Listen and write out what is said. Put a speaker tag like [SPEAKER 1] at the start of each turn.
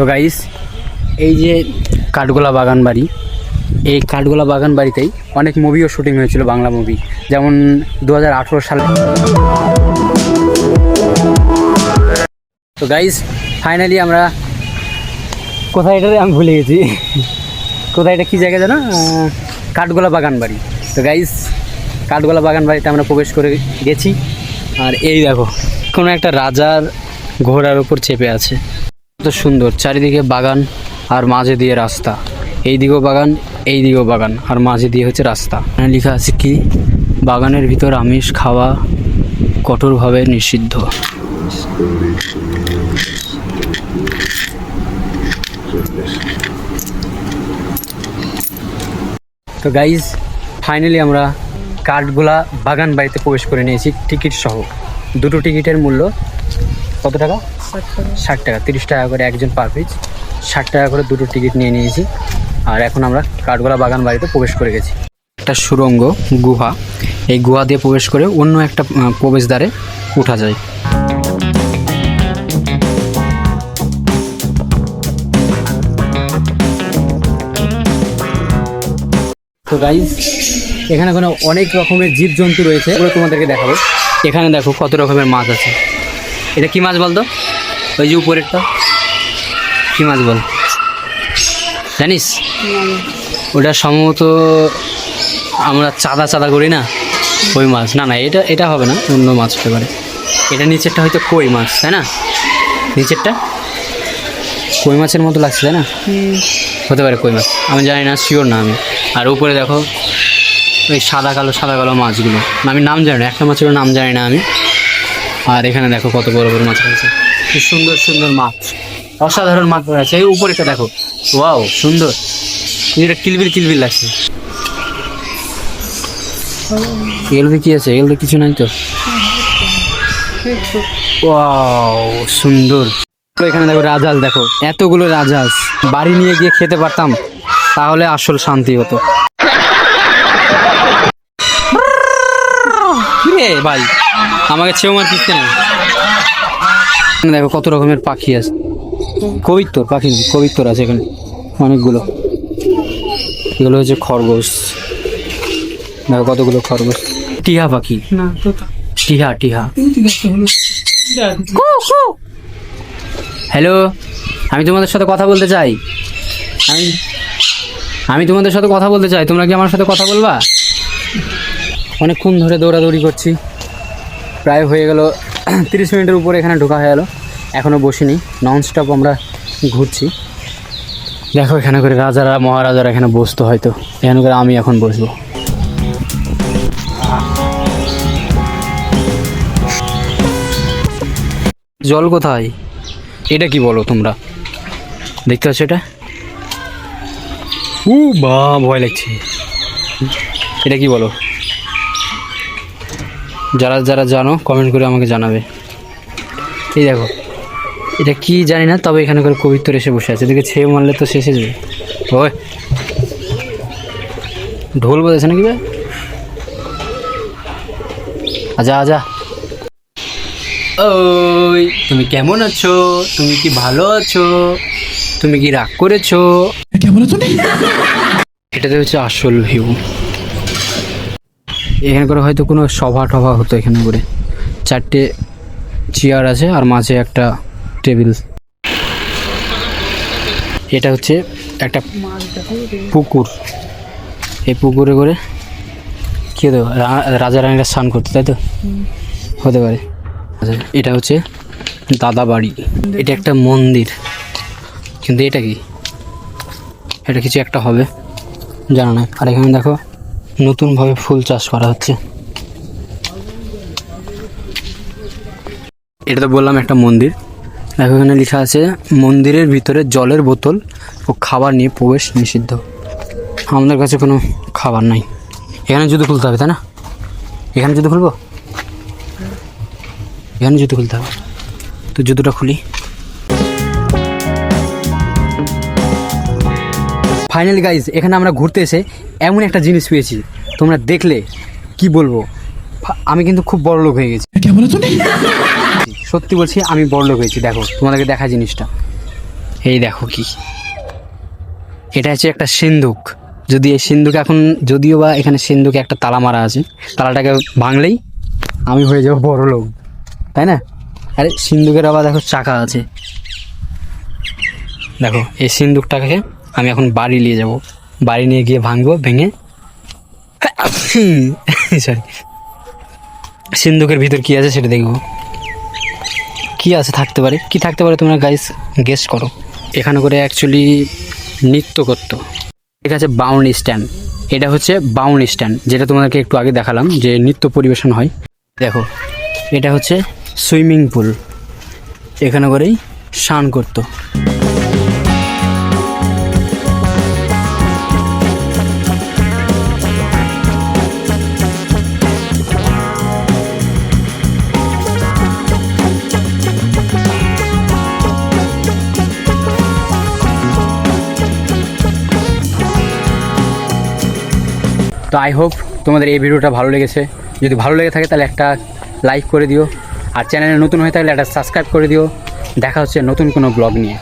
[SPEAKER 1] তো গাইস এই যে কাঠগোলা বাগান বাড়ি, এই কাঠগোলা বাগান বাড়িতেই অনেক মুভিও শুটিং হয়েছিল বাংলা মুভি যেমন দু হাজার আঠেরো সালে। তো গাইস ফাইনালি আমরা কোথায় এটা আমি ভুলে গেছি। কোথায় এটা? কী জায়গা জানো? কাঠগোলা বাগান বাড়ি। তো গাইস কাঠগোলা বাগান বাড়িতে আমরা প্রবেশ করে গেছি। আর এই দেখো, কোনো একটা রাজার ঘোড়ার উপর চেপে আছে। কত সুন্দর, চারিদিকে বাগান আর মাঝে দিয়ে রাস্তা। এই দিকেও বাগান, এই দিকেও বাগান, আর মাঝে দিয়ে হচ্ছে রাস্তা। লেখা আছে কি? বাগানের ভিতর আমিষ খাওয়া কঠোরভাবে নিষিদ্ধ। তো গাইজ ফাইনালি আমরা কাঠগোলা বাগান বাড়িতে প্রবেশ করে নিয়েছি, টিকিট সহ। দুটো টিকিটের মূল্য কত টাকা? ষাট টাকা। তিরিশ টাকা করে একজন পার পিস ষাট টাকা করে দুটো টিকিট নিয়ে নিয়েছি। আর এখন আমরা কাঠগোলা বাগান বাড়িতে প্রবেশ করে গেছি। একটা সুরঙ্গ, গুহা। এই গুহা দিয়ে প্রবেশ করে অন্য একটা প্রবেশদ্বারে উঠা যায়। তো গাইজ এখানে কোনো অনেক রকমের জীবজন্তু রয়েছে। ওগুলো তোমাদেরকে দেখাবো। এখানে দেখো কত রকমের মাছ আছে। এটা কি মাছ বলতো? ওই যে উপরেরটা? কি মাছ বল? জানিস? ওটা সম্ভবত আমরা চাঁদা চাঁদা করি না? কই মাছ। না না, এটা এটা হবে না, অন্য মাছ হতে পারে। এটা নিচেরটা হয়তো কই মাছ, তাই না? নিচেরটা? কই মাছের মতো লাগছে, তাই না? হতে পারে কই মাছ। আমি জানি না শিওর না আমি। আর উপরে দেখো, ওই সাদা কালো সাদা কালো মাছগুলো। আমি নাম জানি না, একটা মাছের নাম জানি না আমি। আর এখানে দেখো কত বড় বড় মাছ আছে সুন্দর সুন্দর মাছ। অসাধারণ মাছ আছে। এই উপরেটা দেখো। ওয়াও, সুন্দর। এটা কিলবিল কিলবিল লাগছে। এগুলোতে কি আছে? এগুলোতে কিছু নাই তো? ওয়াও, সুন্দর। এখানে দেখো রাজহাঁস দেখো। এতগুলো রাজহাঁস বাড়ি নিয়ে গিয়ে খেতে পারতাম, তাহলে আসল শান্তি হতো। ভাই? আমাকে ছেউ মার দিচ্ছে না দেখো কত রকমের পাখি আছে। কবিত্তর পাখি কবিত্তর আছে এখানে অনেকগুলো। এগুলো হচ্ছে খরগোশ। দেখো কতগুলো খরগোশ। টিহা পাখি। টিহা টিহা। হ্যালো আমি তোমাদের সাথে কথা বলতে চাই। আমি আমি তোমাদের সাথে কথা বলতে চাই। তোমরা কি আমার সাথে কথা বলবা? অনেকক্ষণ ধরে দৌড়াদৌড়ি করছি। প্রায় হয়ে গেল তিরিশ মিনিটের উপরে এখানে ঢোকা হয়ে গেলো। এখনও বসিনি। ননস্টপ আমরা ঘুরছি। দেখো এখানে করে রাজারা, মহারাজারা এখানে বসতো হয়তো। এখানে করে আমি এখন বসবো। জল কোথায়? এটা কি বলো তোমরা? দেখতে পাচ্ছ এটা? উ বা ভয় লাগছে। এটা কি বলো? যারা যারা জানো কমেন্ট করে আমাকে জানাবে। এই দেখো এটা কি জানি না তবে এখানে করে কবিত্তর এসে বসে আছে। এদিকে ছেয়ে মারলে তো শেষে যাবে। ওই ঢোল বাজাচ্ছে নাকি ভাই? আজা আজা ওই তুমি কেমন আছো? তুমি কি ভালো আছো? তুমি কি রাগ করেছ? এটাতে হচ্ছে আসল ভিউ এখানে করে হয়তো কোনো সভা টভা হতো এখানে করে। চারটে চেয়ার আছে আর মাঝে একটা টেবিল। এটা হচ্ছে একটা পুকুর। এই পুকুরে করে কী হতো রাজা রানীরা স্নান করতো তাই তো? হতে পারে। আচ্ছা, এটা হচ্ছে দাদা বাড়ি। এটা একটা মন্দির। কিন্তু এটা কি? এটা কিছু একটা হবে। জানা না আর এখানে দেখো নতুনভাবে ফুল চাষ করা হচ্ছে। এটা তো বললাম একটা মন্দির। দেখো এখানে লেখা আছে, মন্দিরের ভিতরে জলের বোতল ও খাবার নিয়ে প্রবেশ নিষিদ্ধ। আমাদের কাছে কোনো খাবার নাই। এখানে জুতো খুলতে হবে, তাই না? এখানে জুতো খুলবো? এখানে জুতো খুলতে হবে। তো জুতোটা খুলি। ফাইনালি গাইজ এখানে আমরা ঘুরতে এসে এমন একটা জিনিস পেয়েছি। তোমরা দেখলে কি বলব? আমি কিন্তু খুব বড় লোক হয়ে গেছি। সত্যি বলছি আমি বড় লোক হয়েছি। দেখো তোমাদেরকে দেখা জিনিসটা। এই দেখো কি। এটা হচ্ছে একটা সিন্ধুক। যদি এই সিন্ধুকে এখন যদিও বা এখানে সিন্ধুকে একটা তালা মারা আছে তালাটাকে ভাঙলেই আমি হয়ে যাব বড় লোক। তাই না? আরে সিন্ধুকের আবার দেখো চাকা আছে। দেখো এই সিন্ধুকটাকে আমি এখন বাড়ি নিয়ে যাব। বাড়ি নিয়ে গিয়ে ভাঙবো, ভেঙে। সরি সিন্ধুকের ভিতর কি আছে সেটা দেখব। কি আছে থাকতে পারে? কি থাকতে পারে তোমরা গাইস গেস্ট করো। এখানে করে অ্যাকচুয়ালি নৃত্য করতো। এটা আছে বাউন্ড স্ট্যান্ড এটা হচ্ছে বাউন্ড স্ট্যান্ড যেটা তোমাদেরকে একটু আগে দেখালাম যে নৃত্য পরিবেশন হয়। দেখো, এটা হচ্ছে সুইমিং পুল এখানে করেই স্নান করতো। তো আই হোপ তোমাদের এই ভিডিওটা ভালো লেগেছে। যদি ভালো লেগে থাকে তাহলে একটা লাইক করে দিও। আর চ্যানেলে নতুন হয়ে থাকলে একটা সাবস্ক্রাইব করে দিও। দেখা হচ্ছে নতুন কোনো ব্লগ নিয়ে।